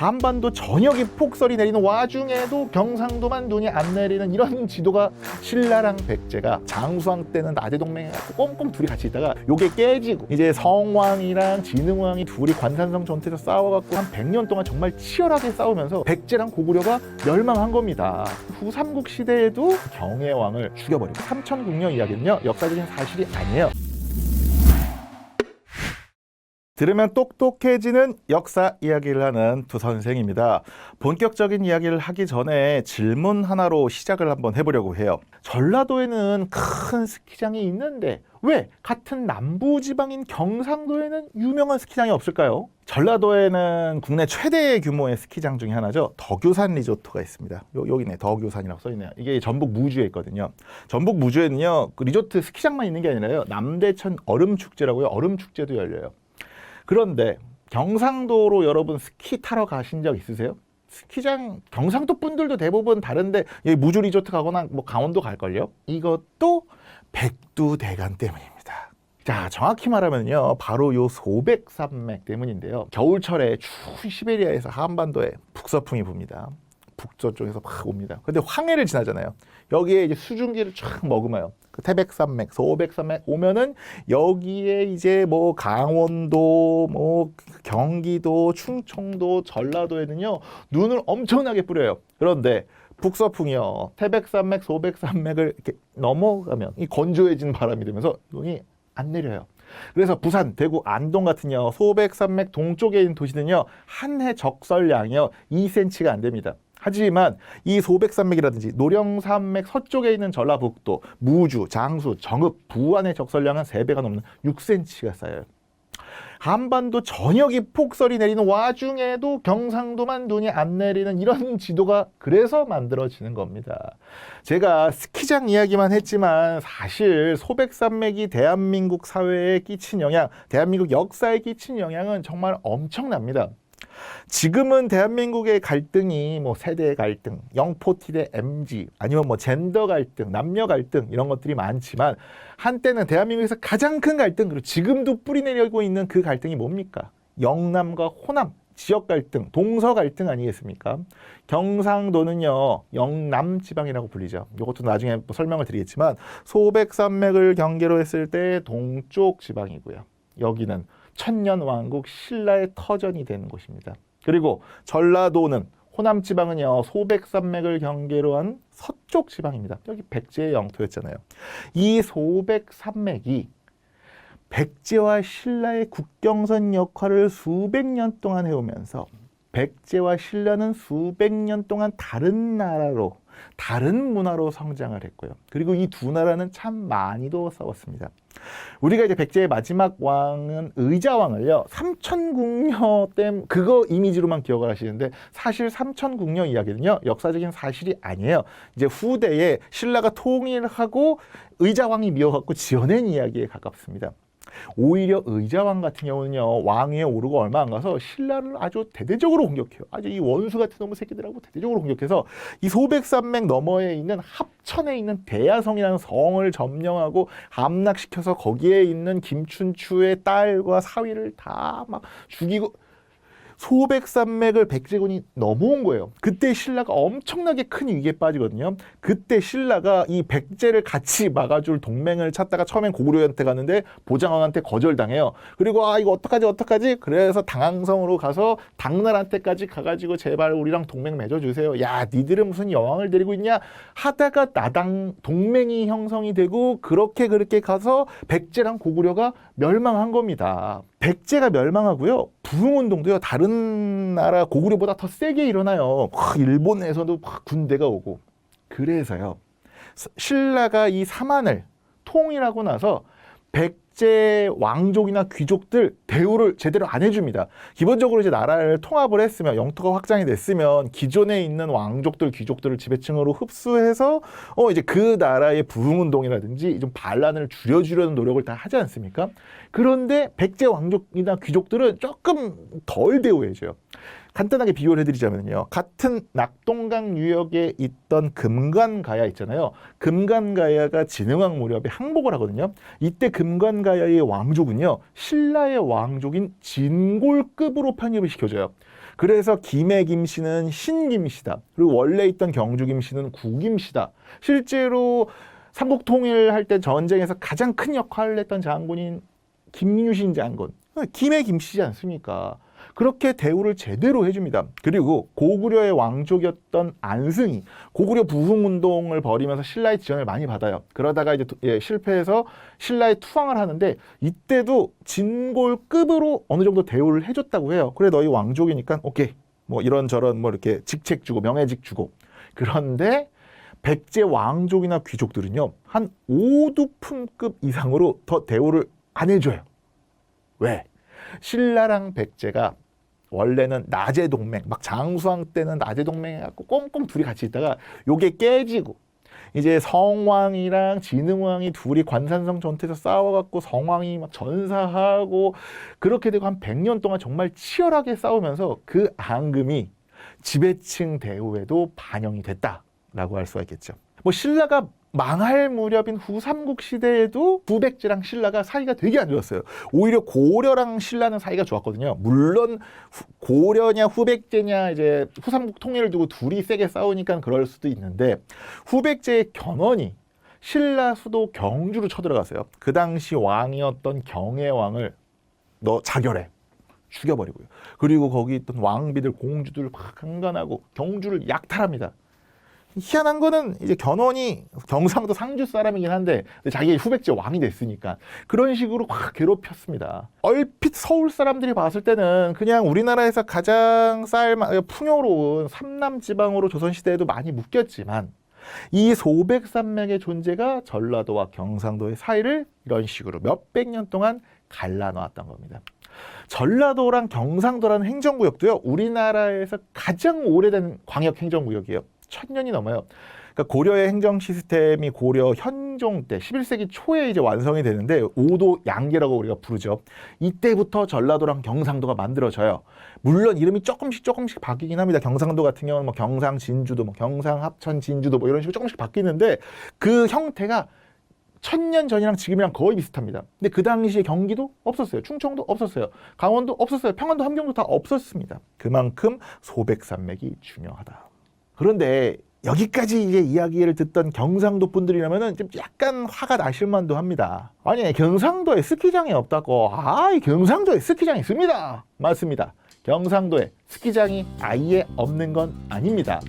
한반도 전역이 폭설이 내리는 와중에도 경상도만 눈이 안 내리는 이런 지도가 신라랑 백제가 장수왕 때는 나대 동맹해갖고 꽁꽁 둘이 같이 있다가 요게 깨지고 이제 성왕이랑 진흥왕이 둘이 관산성 전투에서 싸워갖고 한 100년 동안 정말 치열하게 싸우면서 백제랑 고구려가 멸망한 겁니다. 후 삼국 시대에도 경혜왕을 죽여버리고 삼천국녀 이야기는요 역사적인 사실이 아니에요. 들으면 똑똑해지는 역사 이야기를 하는 두 선생입니다. 본격적인 이야기를 하기 전에 질문 하나로 시작을 한번 해보려고 해요. 전라도에는 큰 스키장이 있는데 왜 같은 남부 지방인 경상도에는 유명한 스키장이 없을까요? 전라도에는 국내 최대 규모의 스키장 중에 하나죠. 덕유산 리조트가 있습니다. 요, 여기네, 덕유산이라고 써있네요. 이게 전북 무주에 있거든요. 전북 무주에는요, 그 리조트 스키장만 있는 게 아니라요. 남대천 얼음축제라고요. 얼음축제도 열려요. 그런데 경상도로 여러분 스키 타러 가신 적 있으세요? 스키장 경상도 분들도 대부분 다른데 여기 무주 리조트 가거나 뭐 강원도 갈걸요? 이것도 백두대간 때문입니다. 자, 정확히 말하면요. 바로 요 소백산맥 때문인데요. 겨울철에 추운 시베리아에서 한반도에 북서풍이 붑니다. 북저쪽에서 막 옵니다. 근데 황해를 지나잖아요. 여기에 이제 수증기를 쫙 머금어요. 그 태백산맥, 소백산맥 오면은 여기에 이제 뭐 강원도, 뭐 경기도, 충청도, 전라도에는요 눈을 엄청나게 뿌려요. 그런데 북서풍이요 태백산맥, 소백산맥을 이렇게 넘어가면 이 건조해진 바람이 되면서 눈이 안 내려요. 그래서 부산, 대구, 안동 같은요 소백산맥 동쪽에 있는 도시는요 한해 적설량이요 2cm가 안 됩니다. 하지만 이 소백산맥이라든지 노령산맥 서쪽에 있는 전라북도, 무주, 장수, 정읍, 부안의 적설량은 3배가 넘는 6cm가 쌓여요. 한반도 전역이 폭설이 내리는 와중에도 경상도만 눈이 안 내리는 이런 지도가 그래서 만들어지는 겁니다. 제가 스키장 이야기만 했지만 사실 소백산맥이 대한민국 사회에 끼친 영향, 대한민국 역사에 끼친 영향은 정말 엄청납니다. 지금은 대한민국의 갈등이 뭐 세대 갈등, 영포티 대 MG, 아니면 뭐 젠더 갈등, 남녀 갈등 이런 것들이 많지만 한때는 대한민국에서 가장 큰 갈등, 그리고 지금도 뿌리 내리고 있는 그 갈등이 뭡니까? 영남과 호남, 지역 갈등, 동서 갈등 아니겠습니까? 경상도는요, 영남 지방이라고 불리죠. 이것도 나중에 뭐 설명을 드리겠지만 소백산맥을 경계로 했을 때 동쪽 지방이고요. 여기는 천년 왕국 신라의 터전이 되는 곳입니다. 그리고 전라도는 호남 지방은요 소백산맥을 경계로 한 서쪽 지방입니다. 여기 백제의 영토였잖아요. 이 소백산맥이 백제와 신라의 국경선 역할을 수백 년 동안 해오면서 백제와 신라는 수백 년 동안 다른 나라로 다른 문화로 성장을 했고요. 그리고 이 두 나라는 참 많이도 싸웠습니다. 우리가 이제 백제의 마지막 왕은 의자왕을요 삼천궁녀 땜 그거 이미지로만 기억을 하시는데 사실 삼천궁녀 이야기는요 역사적인 사실이 아니에요. 이제 후대에 신라가 통일하고 의자왕이 미워갖고 지어낸 이야기에 가깝습니다. 오히려 의자왕 같은 경우는요 왕위에 오르고 얼마 안 가서 신라를 아주 대대적으로 공격해요. 아주 이 원수 같은 놈의 새끼들하고 대대적으로 공격해서 이 소백산맥 너머에 있는 합천에 있는 대야성이라는 성을 점령하고 함락시켜서 거기에 있는 김춘추의 딸과 사위를 다 막 죽이고 소백산맥을 백제군이 넘어온 거예요. 그때 신라가 엄청나게 큰 위기에 빠지거든요. 그때 신라가 이 백제를 같이 막아줄 동맹을 찾다가 처음엔 고구려한테 갔는데 보장왕한테 거절당해요. 그리고 아 이거 어떡하지 어떡하지? 그래서 당항성으로 가서 당나라한테까지 가가지고 제발 우리랑 동맹 맺어주세요. 야 니들은 무슨 여왕을 데리고 있냐? 하다가 나당 동맹이 형성이 되고 그렇게 그렇게 가서 백제랑 고구려가 멸망한 겁니다. 백제가 멸망하고요. 부흥운동도요. 다른 나라 고구려보다 더 세게 일어나요. 와, 일본에서도 막 군대가 오고. 그래서요. 스- 신라가 이 삼한을 통일하고 나서 백 제 왕족이나 귀족들 대우를 제대로 안 해줍니다. 기본적으로 이제 나라를 통합을 했으면 영토가 확장이 됐으면 기존에 있는 왕족들, 귀족들을 지배층으로 흡수해서 어 이제 그 나라의 부흥운동이라든지 좀 반란을 줄여주려는 노력을 다 하지 않습니까? 그런데 백제 왕족이나 귀족들은 조금 덜 대우해줘요. 간단하게 비교를 해드리자면요. 같은 낙동강 유역에 있던 금관가야 있잖아요. 금관가야가 진흥왕 무렵에 항복을 하거든요. 이때 금관가 야의 왕족은요. 신라의 왕족인 진골급으로 편입을 시켜줘요. 그래서 김해 김씨는 신김씨다. 그리고 원래 있던 경주 김씨는 구김씨다. 실제로 삼국 통일할 때 전쟁에서 가장 큰 역할을 했던 장군인 김유신 장군. 김해 김씨지 않습니까? 그렇게 대우를 제대로 해줍니다. 그리고 고구려의 왕족이었던 안승이 고구려 부흥운동을 벌이면서 신라의 지원을 많이 받아요. 그러다가 이제 도- 예, 실패해서 신라에 투항을 하는데 이때도 진골급으로 어느 정도 대우를 해줬다고 해요. 그래 너희 왕족이니까 오케이 뭐 이런저런 뭐 이렇게 직책 주고 명예직 주고 그런데 백제 왕족이나 귀족들은요 한 오두품급 이상으로 더 대우를 안 해줘요. 왜? 신라랑 백제가 원래는 낮의 동맹, 막 장수왕 때는 낮의 동맹 해갖고 꽁꽁 둘이 같이 있다가 요게 깨지고 이제 성왕이랑 진흥왕이 둘이 관산성 전투에서 싸워갖고 성왕이 막 전사하고 그렇게 되고 한 100년 동안 정말 치열하게 싸우면서 그 앙금이 지배층 대우에도 반영이 됐다라고 할 수가 있겠죠. 뭐 신라가 망할 무렵인 후삼국 시대에도 후백제랑 신라가 사이가 되게 안 좋았어요. 오히려 고려랑 신라는 사이가 좋았거든요. 물론 후- 고려냐 후백제냐 이제 후삼국 통일을 두고 둘이 세게 싸우니까 그럴 수도 있는데 후백제의 견훤이 신라 수도 경주로 쳐들어갔어요. 그 당시 왕이었던 경혜왕을 너 자결해. 죽여버리고요. 그리고 거기 있던 왕비들, 공주들 막 강간하고 경주를 약탈합니다. 희한한 거는 이제 견훤이 경상도 상주 사람이긴 한데 자기 후백제 왕이 됐으니까 그런 식으로 확 괴롭혔습니다. 얼핏 서울 사람들이 봤을 때는 그냥 우리나라에서 가장 쌀 풍요로운 삼남 지방으로 조선 시대에도 많이 묶였지만 이 소백산맥의 존재가 전라도와 경상도의 사이를 이런 식으로 몇백 년 동안 갈라놓았던 겁니다. 전라도랑 경상도라는 행정구역도요, 우리나라에서 가장 오래된 광역 행정구역이에요. 천 년이 넘어요. 그러니까 고려의 행정 시스템이 고려 현종 때 11세기 초에 이제 완성이 되는데 오도 양계라고 우리가 부르죠. 이때부터 전라도랑 경상도가 만들어져요. 물론 이름이 조금씩 조금씩 바뀌긴 합니다. 경상도 같은 경우는 뭐 경상 진주도, 뭐 경상 합천 진주도 뭐 이런 식으로 조금씩 바뀌는데 그 형태가 천년 전이랑 지금이랑 거의 비슷합니다. 근데 그 당시에 경기도 없었어요. 충청도 없었어요. 강원도 없었어요. 평안도 함경도 다 없었습니다. 그만큼 소백산맥이 중요하다. 그런데 여기까지 이제 이야기를 듣던 경상도 분들이라면은 좀 약간 화가 나실 만도 합니다. 아니 경상도에 스키장이 없다고? 아, 이 경상도에 스키장이 있습니다. 맞습니다. 경상도에 스키장이 아예 없는 건 아닙니다.